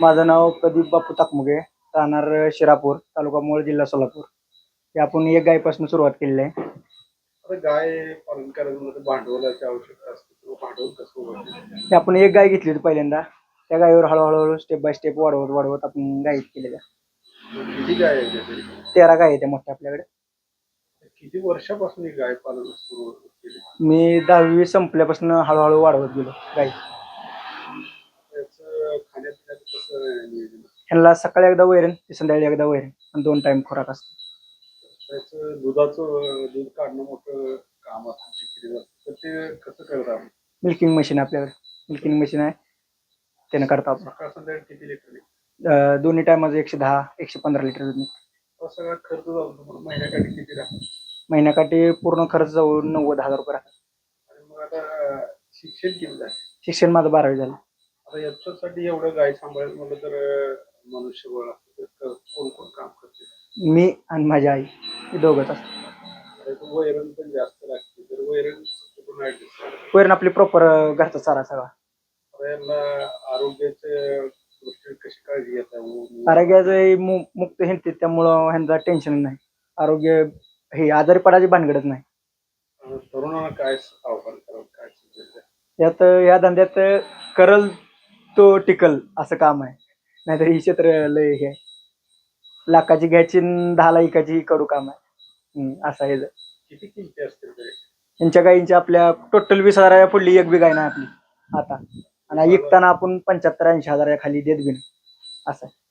माझं नाव प्रदीप बापू ताकमुगे राहणार शिरापूर तालुका मोळ जिल्हा सोलापूर. हे आपण एक गायपासून सुरुवात केलेली आहे. आता गाय पालन करायचं म्हणजे भांडवलाची आवश्यकता असते किंवा भांडवल कसं उभारते हे आपण एक गाय घेतली होती पहिल्यांदा. त्या गायीवर हळूहळू स्टेप बाय स्टेप वाढवत वाढवत आपण गायीत केलेल्या. किती गाय आहे त्याची तेरा गाय आहेत त्या मोठ्या आपल्याकडे. किती वर्षापासून ही गाय पालन सुरू केली? मी दहावी संपल्यापासून हळूहळू वाढवत गेलो गाई त्याचं खाण्यापिण्याचं कसं ह्यांना सकाळी एकदा वैरण ते संध्याकाळी एकदा वैरण. आणि दोन टाइम खोराक असतो. त्याचं दुधाचं दूध काढणं मोठं काम असतं तर ते कसं करता मिल्किंग मशीन आपल्याकडे. मिल्किंग मशीन आहे. त्यानं करता आपण. सकाळ संध्याकाळी किती लिटर निघतं? अं, दोन्ही टायमाचं एकशे दहा एकशे पंधरा लिटर दूध निघतं. हा सगळा खर्च जाऊन तुम्हाला महिन्याकाठी किती राहतो? महिन्याकाठी पूर्ण खर्च जाऊन नव्वद हजार रुपये राहतात. आणि मग आता अं, शिक्षण किती झालं? शिक्षण माझं बारावी झालं. आता याच्यासाठी एवढं गाय सांभाळायचं म्हटलं तर अं, मनुष्यबळ असतं तर क- कोण कोण काम करते? मी आणि माझी आई हे दोघंच असतात. वैरण पण जास्त लागते तर वैरण कुठून ऍडजस्ट करायचं वैरण आपली प्रॉपर घरचा चारा सगळा. यांना आरोग्याच्या दृष्टीने कशी काळजी घेता ऊन- आरोग्याचं मु- मुक्त हिंडते त्यामुळं ह्यांचा टेन्शन नाही. आरोग्य हे आजारी पडायची भानगडच नाही. अं, तरुणांना काय आव्हान करावं काय? यात या धंद्यात करल तो टिकल असं काम आहे. नाहीतर ही क्षेत्र लय हे. लाखाची घ्यायची न दहाला कडू काम आहे. हम्म, असं आहे किती किमती असतील तरी? यांच्या गायींची आपल्या टोटल वीस हजाराच्या पुढली एक बी गाय नाही आपली. आता. आणि विकताना आपण पंच्याहत्तर ऐंशी हजाराच्या खाली देत बी नाही. असं आहे.